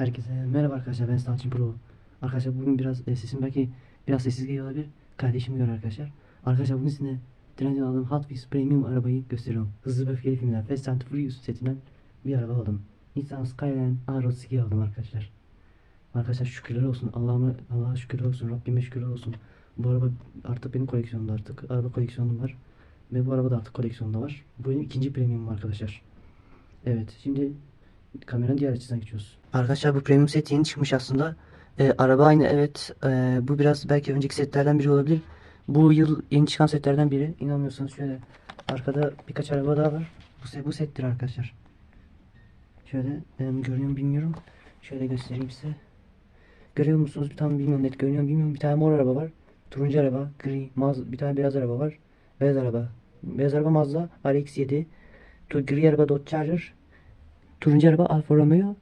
Herkese merhaba arkadaşlar ben Stalçin Pro. Arkadaşlar bugün biraz e, sesim belki biraz sessiz geliyor olabilir. Kardeşim görüyor arkadaşlar. Arkadaşlar bugün size Trendyol'dan aldığım Hot Wheels Premium arabayı gösteriyorum. Hızlı ve öfkeli filmler Fast and Furious setinden bir araba aldım. Nissan Skyline R32 aldım arkadaşlar. Arkadaşlar şükürler olsun. Allah'ıma Allah'a şükürler olsun. Rabbime şükürler olsun. Bu araba artık benim koleksiyonumda artık. Araba koleksiyonum var. Ve bu araba da artık koleksiyonda var. Bu benim ikinci premiumum arkadaşlar. Evet şimdi kameranın diğer açısına geçiyoruz. Arkadaşlar bu premium set yeni çıkmış aslında. Ee, araba aynı evet. Ee, bu biraz belki önceki setlerden biri olabilir. Bu yıl yeni çıkan setlerden biri. İnanmıyorsanız şöyle arkada birkaç araba daha var. Bu set, bu settir arkadaşlar. Şöyle em, görünüyor mu bilmiyorum. Şöyle göstereyim size. Görüyor musunuz? Bir tane bilmiyorum net görünüyor bilmiyorum. Bir tane mor araba var. Turuncu araba, gri, maz, bir tane beyaz araba var. Beyaz araba. Beyaz araba Mazda RX-7. Tu- Gri araba Dodge Charger. Turuncu araba Alfa Romeo.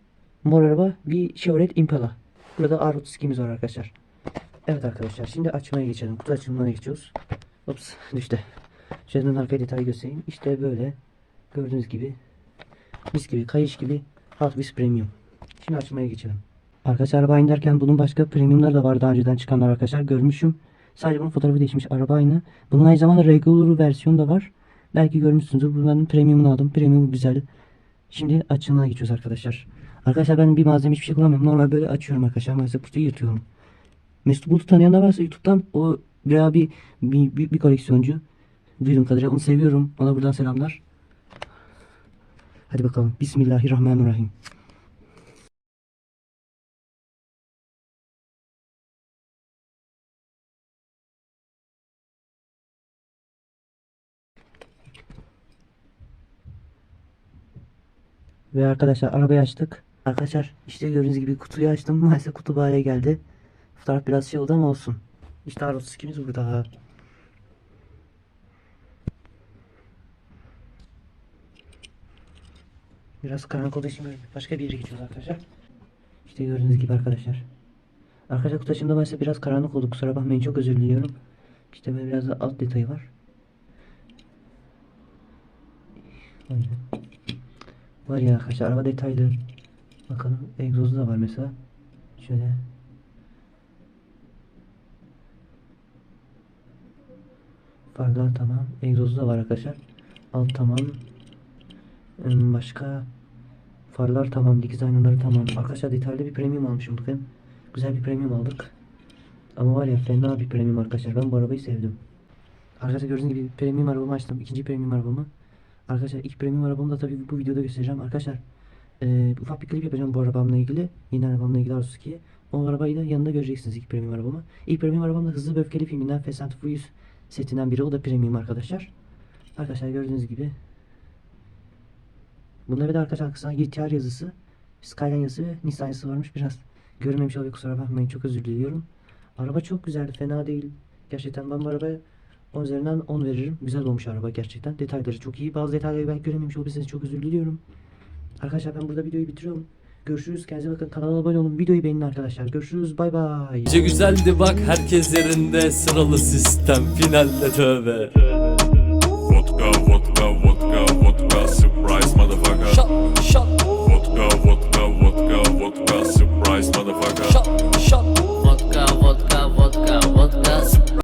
Mor araba bir Chevrolet Impala. Burada R32'miz var arkadaşlar. Evet arkadaşlar şimdi açmaya geçelim. Kutu açılımına geçiyoruz. Ops düştü. Şöyle arkaya detayı göstereyim. İşte böyle. Gördüğünüz gibi. Mis gibi kayış gibi Wheels Premium. Şimdi açmaya geçelim. Arkadaşlar araba inerken bunun başka premiumları da var daha önceden çıkanlar arkadaşlar görmüşüm. Sadece bunun fotoğrafı değişmiş. Araba aynı. Bunun aynı zamanda regular versiyonu da var. Belki görmüşsünüzdür. Bu ben premiumunu aldım. Premium güzel. Şimdi açılımına geçiyoruz arkadaşlar. Arkadaşlar ben bir malzeme hiçbir şey kullanmıyorum. Normal böyle açıyorum arkadaşlar. Maalesef kutuyu yırtıyorum. Mesut Bulut'u tanıyan da varsa YouTube'dan o bir, bir, bir, bir, bir koleksiyoncu. Duyduğum kadarıyla onu seviyorum. Ona buradan selamlar. Hadi bakalım. Bismillahirrahmanirrahim. Ve arkadaşlar arabayı açtık. Arkadaşlar işte gördüğünüz gibi kutuyu açtım. Maalesef kutu bu hale geldi. Fotoğraf biraz şey oldu ama olsun. İşte R32'miz burada. Biraz karanlık olduğu için başka bir yere geçiyoruz arkadaşlar. İşte gördüğünüz gibi arkadaşlar. Arkadaşlar kutu açımda maalesef biraz karanlık oldu. Kusura bakmayın çok özür diliyorum. İşte böyle biraz da alt detayı var. Aynen. Var ya arkadaşlar araba detaylı. Bakalım egzozu da var mesela. Şöyle. Farlar tamam. Egzozu da var arkadaşlar. Alt tamam. Hmm, Başka farlar tamam. Dikiz aynaları tamam. Arkadaşlar detaylı bir premium almış olduk hem. Güzel bir premium aldık. Ama var ya fena bir premium arkadaşlar. Ben bu arabayı sevdim. Arkadaşlar gördüğünüz gibi premium arabamı açtım. İkinci premium arabamı. Arkadaşlar ilk premium arabamı da tabii bu videoda göstereceğim. Arkadaşlar eee, ufak bir klip yapacağım bu arabamla ilgili. Yeni arabamla ilgili R32'ye. O arabayı da yanında göreceksiniz ilk premium arabamı. İlk premium arabam da Hızlı ve Öfkeli filminden Fast and Furious setinden biri. O da premium arkadaşlar. Arkadaşlar gördüğünüz gibi. Bunda bir de arkadaşlar arkasına GTR yazısı, Skyline yazısı ve Nissan yazısı varmış. Biraz görmemiş oluyor kusura bakmayın. Çok özür diliyorum. Araba çok güzeldi. Fena değil. Gerçekten ben bu arabaya 10 üzerinden 10 veririm. Güzel olmuş araba gerçekten. Detayları çok iyi. Bazı detayları belki görememiş olabilirsiniz. Çok özür diliyorum. Arkadaşlar ben burada videoyu bitiriyorum. Görüşürüz. Kendinize bakın. Kanala abone olun. Videoyu beğenin arkadaşlar. Görüşürüz. Bay bay. Gece güzeldi bak herkes yerinde sıralı sistem finalde tövbe Vodka,